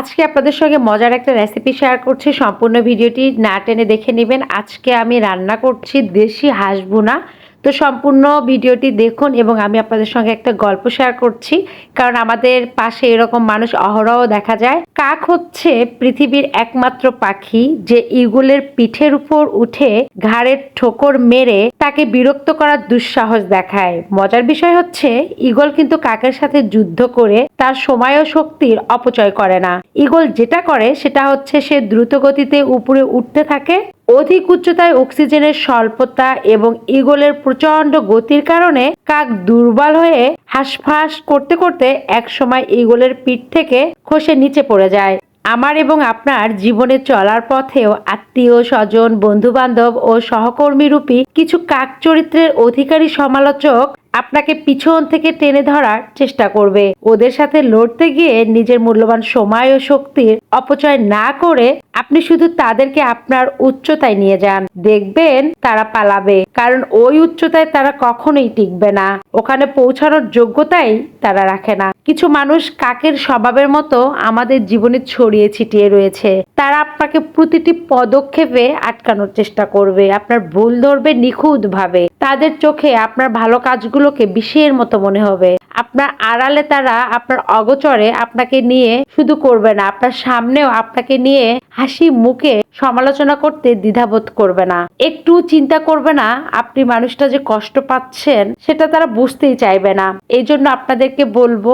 আজকে আপনাদের সঙ্গে মজার একটা রেসিপি শেয়ার করছি। সম্পূর্ণ ভিডিওটি না টেনে দেখে নেবেন। আজকে আমি রান্না করছি দেশি হাঁস ভুনা তো সম্পূর্ণ ভিডিওটি দেখুন এবং আমি আপনাদের সঙ্গে একটা গল্প শেয়ার করছি। কারণ আমাদের পাশে এরকম মানুষ অহরহ দেখা যায়। কাক হচ্ছে পৃথিবীর একমাত্র পাখি যে ইগুলের পিঠের উপর উঠে ঘাড়ের ঠোকর মেরে তাকে বিরক্ত করার দুঃসাহস দেখায়। মজার বিষয় হচ্ছে, ইগল কিন্তু কাকের সাথে যুদ্ধ করে তার সময় ও শক্তির অপচয় করে না। ইগল যেটা করে, সেটা হচ্ছে সে দ্রুত গতিতে উপরে উঠতে থাকে, অধিক উচ্চতায় অক্সিজেনের স্বল্পতা এবং ইগলের প্রচণ্ড গতির কারণে কাক দুর্বল হয়ে হাঁসফাঁস করতে করতে একসময় ইগলের পিঠ থেকে খসে নিচে পড়ে যায়। আমার এবং আপনার জীবনে চলার পথেও আত্মীয় স্বজন বন্ধু বান্ধব ও সহকর্মী রূপী কিছু কাক চরিত্রের অধিকারী সমালোচক আপনাকে পিছন থেকে টেনে ধরার চেষ্টা করবে। ওদের সাথে লড়তে গিয়ে নিজের মূল্যবান সময় ও শক্তির অপচয় না করে আপনি শুধু তাদেরকে আপনার উচ্চতায় নিয়ে যান। দেখবেন তারা পালাবে, কারণ ওই উচ্চতায় তারা কখনোই টিকবে না। ওখানে পৌঁছানোর যোগ্যতাই তারা রাখে না। কিছু মানুষ কাকের স্বভাবের মতো আমাদের জীবনে ছড়িয়ে ছিটিয়ে রয়েছে। তারা আপনাকে প্রতিটি পদক্ষেপে আটকানোর চেষ্টা করবে, আপনার ভুল ধরবে নিখুঁত ভাবে তাদের চোখে আপনার ভালো কাজগুলোকে বিষের মতো মনে হবে। আপনার আড়ালে তারা আপনার অগচরে আপনাকে নিয়ে শুধু করবে না, আপনার সামনেও আপনাকে নিয়ে হাসি মুখে সমালোচনা করতে দ্বিধাবোধ করবে না। একটু চিন্তা করবে না, আপনি মানুষটা যে কষ্ট পাচ্ছেন সেটা তারা বুঝতেই চাইবে না। এই জন্য আপনাদেরকে বলব,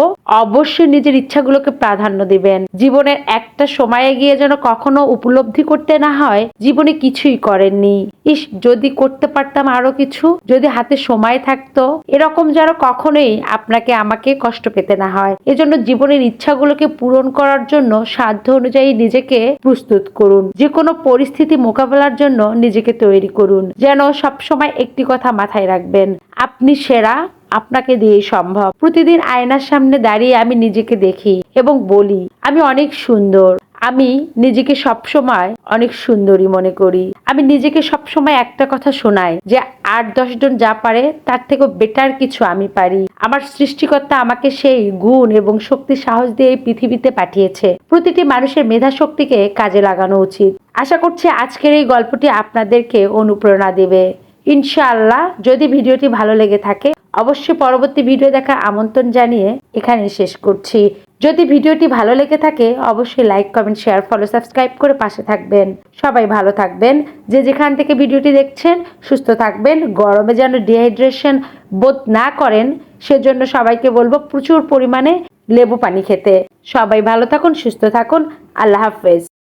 অবশ্যই নিজের ইচ্ছাগুলোকে প্রাধান্য দিবেন। জীবনের একটা সময়ে গিয়ে যেন কখনো উপলব্ধি করতে না হয়, জীবনে কিছুই করেননি। ইস, যদি করতে পারতাম আরও কিছু, যদি হাতে সময় থাকতো, এরকম যেন কখনোই আপনাকে আমাকে কষ্ট পেতে না হয়। এজন্য জীবনের ইচ্ছাগুলোকে পূরণ করার জন্য সাধ্য অনুযায়ী নিজেকে প্রস্তুত করুন। যে কোনো পরিস্থিতি মোকাবেলার জন্য নিজেকে তৈরি করুন। যেন সবসময় একটি কথা মাথায় রাখবেন, আপনি সেরা, আপনাকে দিয়েই সম্ভব। প্রতিদিন আয়নার সামনে দাঁড়িয়ে আমি নিজেকে দেখি এবং বলি, আমি অনেক সুন্দর। আমি নিজেকে সবসময় অনেক সুন্দরী মনে করি। আমি নিজেকে সবসময় একটা কথা শোনাই যে, আট দশ জন যা পারে, তার থেকেও বেটার কিছু আমি পারি। আমার সৃষ্টিকর্তা আমাকে সেই গুণ এবং শক্তি সাহস দিয়ে এই পৃথিবীতে পাঠিয়েছে। প্রতিটি মানুষের মেধা শক্তিকে কাজে লাগানো উচিত। আশা করছি আজকের এই গল্পটি আপনাদেরকে অনুপ্রেরণা দেবে। ইনশাআল্লাহ, যদি ভিডিওটি ভালো লেগে থাকে, অবশ্যই পরবর্তী ভিডিও দেখার আমন্ত্রণ জানিয়ে এখানে শেষ করছি। যদি ভিডিওটি ভালো লেগে থাকে, অবশ্যই like, comment, share, follow, subscribe করে পাশে থাকবেন। সবাই ভালো থাকবেন। যে যেখান থেকে ভিডিওটি দেখছেন, সুস্থ থাকবেন। গরমে যেন ডিহাইড্রেশন বোধ না করেন সেজন্য সবাইকে বলব প্রচুর পরিমাণে লেবু পানি খেতে। সবাই ভালো থাকুন, সুস্থ থাকুন। আল্লাহ হাফেজ।